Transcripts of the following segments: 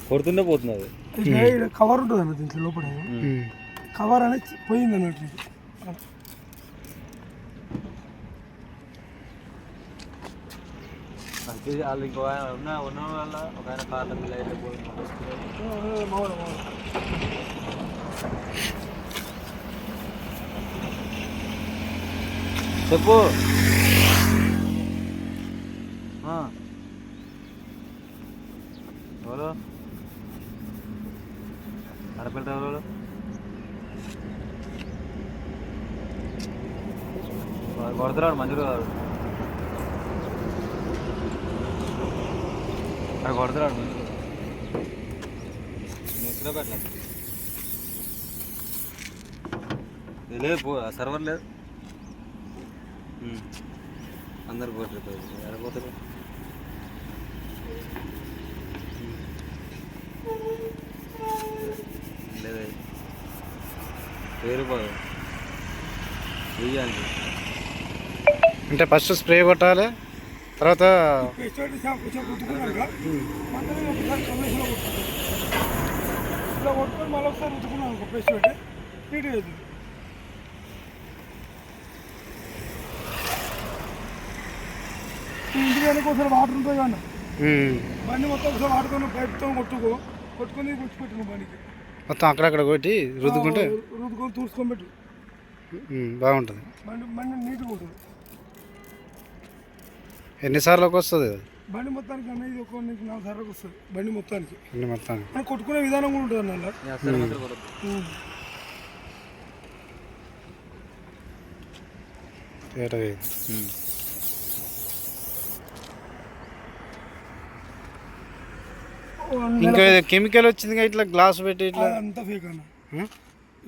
కొడుతుండే ఈడ కవర్ ఉంటుంది అన్న దీంట్లో లోపల. కవర్ అనేది పోయింది అన్నట్టు వాళ్ళు ఇంకో ఆయన ఉన్న ఉన్న వల్ల ఒక ఆయన. చెప్పు. ఎవరు? ఆడపిల్ల ఎవరు కొడుతున్నాడు మంజులు గారు అక్కడ కొడుతున్నాడు మంజులు నేను ఎక్కడ పెట్టలేదు లేదు పో సర్వర్ లేదు. అందరు పోతారు ఎక్కడ పోతారు వెయ్యి రూపాయలు వెయ్యి అండి అంటే ఫస్ట్ స్ప్రే కొట్టాలి తర్వాత ఇట్లా కొట్టుకొని మళ్ళీ ఒకసారి ఉతుకున్నాం అనుకో పేస్ట్ పెట్టి అవుతుంది ఇంటికి ఒకసారి వాటర్ ఉంటుంది కానీ బండి మొత్తం ఒకసారి వాటర్తో పైప్తో కొట్టుకో. కొట్టుకొని గుచ్చిపెట్టిన బండికి. మొత్తం అక్కడక్కడ కొట్టి రుద్దుకుంటే రుద్దుకొని తూర్చుకొని పెట్టు. బాగుంటుంది. బండి బండి నీట్గా ఉంటుంది. ఎన్నిసార్లకు వస్తుంది బండి మొత్తానికి అన్న ఇది ఒక నీకు నాలుగు సార్లకు వస్తుంది బండి మొత్తానికి. అన్ని మొత్తానికి. మనం కొట్టుకునే విధానం కూడా ఉంటుంది అన్న అసలు మాత్రం కొడద్దు తేటగా ఇది. ఇంకా కెమికల్ వచ్చింది కదా ఇట్లా గ్లాస్ పెట్టి ఇట్లా. అంతా ఫేక్ అన్న?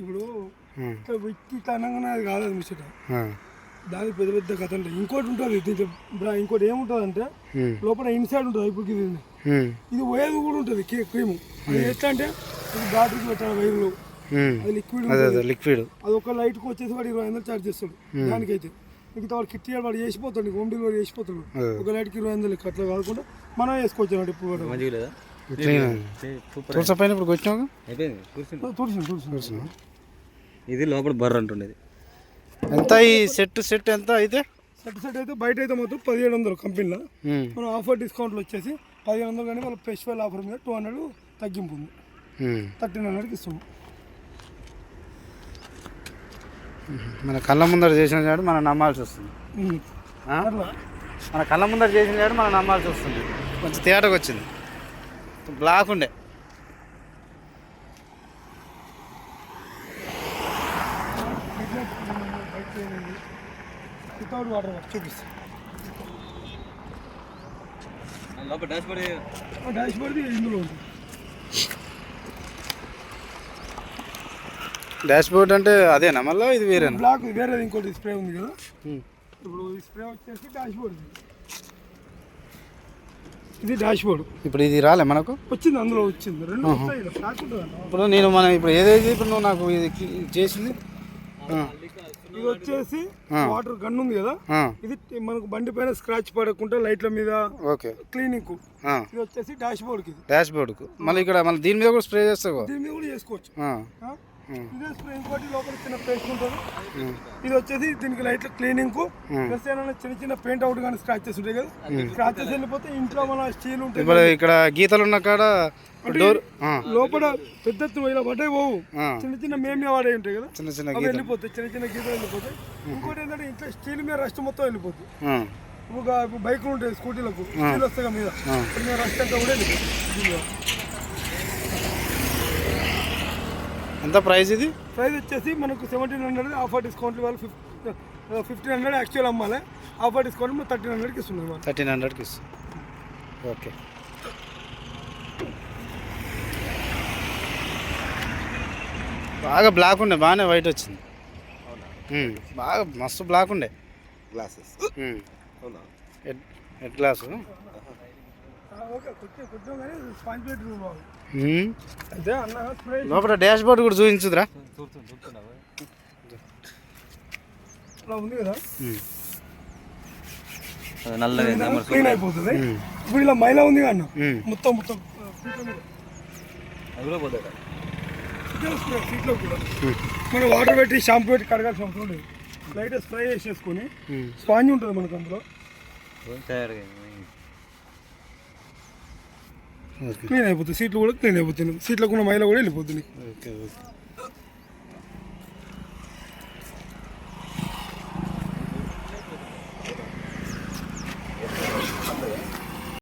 ఇప్పుడు వ్యక్తి అనగానే అది కాదు ముచ్చట ఆ, దానికి పెద్ద పెద్ద కథ ఉంటాయి. ఇంకోటి ఉంటుంది దీంట్లో ఇంకోటి ఏముంటుంది అంటే లోపల ఇన్సైడ్ ఉంటుంది ఇప్పుడు ఇది ఇది పోయేది కూడా ఉంటుంది క్రీమ్. అది ఎట్లా అంటే ఇది బ్యాటరీకి పెట్టాలి వైర్లు. అది లిక్విడ్ అదే అదే లిక్విడ్ అది ఒక లైట్కి వచ్చేసి వాడు ఇరవై వందలు చార్జ్ చేస్తాడు. దానికైతే. మిగతా వాడు కిట్ వాడు చేసిపోతాడు హోమ్ డెలివరీ చేసిపోతాడు. ఒక లైట్కి ఇరవై వందలు అట్లా కాకుండా మనం వేసుకోవచ్చు ఇప్పుడు తులస పైన ఇప్పుడు ఇది లోపల బర్ర అంటుండేది ఎంత ఈ సెట్ సెట్ ఎంత అయితే? సెట్ సెట్ అయితే బయట అయితే మొత్తం పదిహేడు వందలు కంపెనీలో. మనం ఆఫర్ డిస్కౌంట్లు వచ్చేసి పదిహేను వందలు కానీ వాళ్ళ ఫెస్టివల్ ఆఫర్ మీద టూ హండ్రెడ్ తగ్గింపు ఉంది. థర్టీన్ హండ్రెడ్కి ఇస్తున్నాం మన కళ్ళ ముందర చేసిన చాడు మనం నమ్మాల్సి వస్తుంది. మన కళ్ళ ముందర చేసిన చాడు మనం నమ్మాల్సి వస్తుంది. కొంచెం తేటకు వచ్చింది. బ్లాక్ ఉండే. Without water dashboard dashboard ఇందులో ఉంటుంది డాష్ బోర్డ్ అంటే అదేనా? మళ్ళీ ఇది వేరేనా? బ్లాక్ వేరేది ఇంకోటి స్ప్రే ఉంది కదా. ఇప్పుడు స్ప్రే వచ్చేసి డాష్ బోర్డ్ ఇది. డాష్ బోర్డ్ ఇప్పుడు ఇది రాలే మనకు? వచ్చింది అందులో వచ్చింది. రెండు. ఇప్పుడు నేను మనం ఇప్పుడు ఏదైతే ఇప్పుడు నువ్వు నాకు ఇది చేసింది ఇది వచ్చేసి. వాటర్ గన్ ఉంది కదా ఇది మనకు బండి పైన స్క్రాచ్ పడకుండా లైట్ల మీద ఓకే. క్లీనింగ్ ఇది వచ్చేసి డాష్ బోర్డ్కి ఇది డాష్ బోర్డుకు మళ్ళీ ఇక్కడ మళ్ళీ దీని మీద కూడా స్ప్రే చేస్తావు దీని మీద కూడా చేసుకోవచ్చు. ఇదే స్ప్రే ఇంకోటి లోపల చిన్న పేస్ట్ ఉంటుంది. ఇది వచ్చేసి దీనికి లైట్ క్లీనింగ్కు ప్లస్ ఏమైనా చిన్న చిన్న పెయింట్ అవుట్ కానీ స్క్రాచెస్ ఉంటాయి కదా స్క్రాచెస్ వెళ్ళిపోతే ఇంట్లో మన స్టీల్ ఉంటుంది ఇప్పుడు ఇక్కడ గీతలు ఉన్న కాడ డోర్ లోపల పెద్ద ఇలా పడ్డాయి పోవు చిన్న చిన్న మేమే వాడే ఉంటాయి కదా. చిన్న చిన్న వెళ్ళిపోతాయి చిన్న చిన్న గీతలు వెళ్ళిపోతాయి. ఇంకోటి ఏంటంటే ఇంట్లో స్టీల్ మీద రస్ట్ మొత్తం వెళ్ళిపోతుంది. ఇప్పుడు బైకులు ఉంటాయి స్కూటీలకు స్టీల్ వస్తాయి మీద. రస్ట్ అంతా కూడా వెళ్ళిపోతుంది. ఎంత ప్రైస్ ఇది? ప్రైస్ వచ్చేసి మనకు సెవెంటీన్ హండ్రెడ్ ఆఫర్ డిస్కౌంట్ వాళ్ళు ఫిఫ్టీన్ హండ్రెడ్ యాక్చువల్ అమ్మాలి. ఆఫర్ డిస్కౌంట్ థర్టీన్ హండ్రెడ్కి ఇస్తున్నాం థర్టీన్ హండ్రెడ్కి ఇస్తాం. ఓకే. బాగా బ్లాక్ ఉండే బాగానే వైట్ వచ్చింది. బాగా మస్తు బ్లాక్ ఉండే. Glasses head glass. లోపల డాష్ బోర్డ్ కూడా చూపించుదురా. ఉంది కదా? క్లీన్ అయిపోతుంది. ఇప్పుడు ఇలా మైలా ఉంది అన్న? మొత్తం మొత్తం ఆ, పీక మీద. అది కూడా పోతాయి సిగ్గర్ స్ప్రే సీట్లో కూడా. మనం వాటర్ పెట్టి షాంపూ పెట్టి కడగాల్సిన అవసరం లేదు. లైట్ స్ప్రే చేసేసుకొని. స్పాంజ్ ఉంటుంది మనకు అందులో. తయారుగా ఓకే క్లీన్ అయిపోతుంది సీట్లు కూడా క్లీన్ అయిపోతుంది సీట్లకు ఉన్న మైల కూడా వెళ్ళిపోతుంది. Okay okay.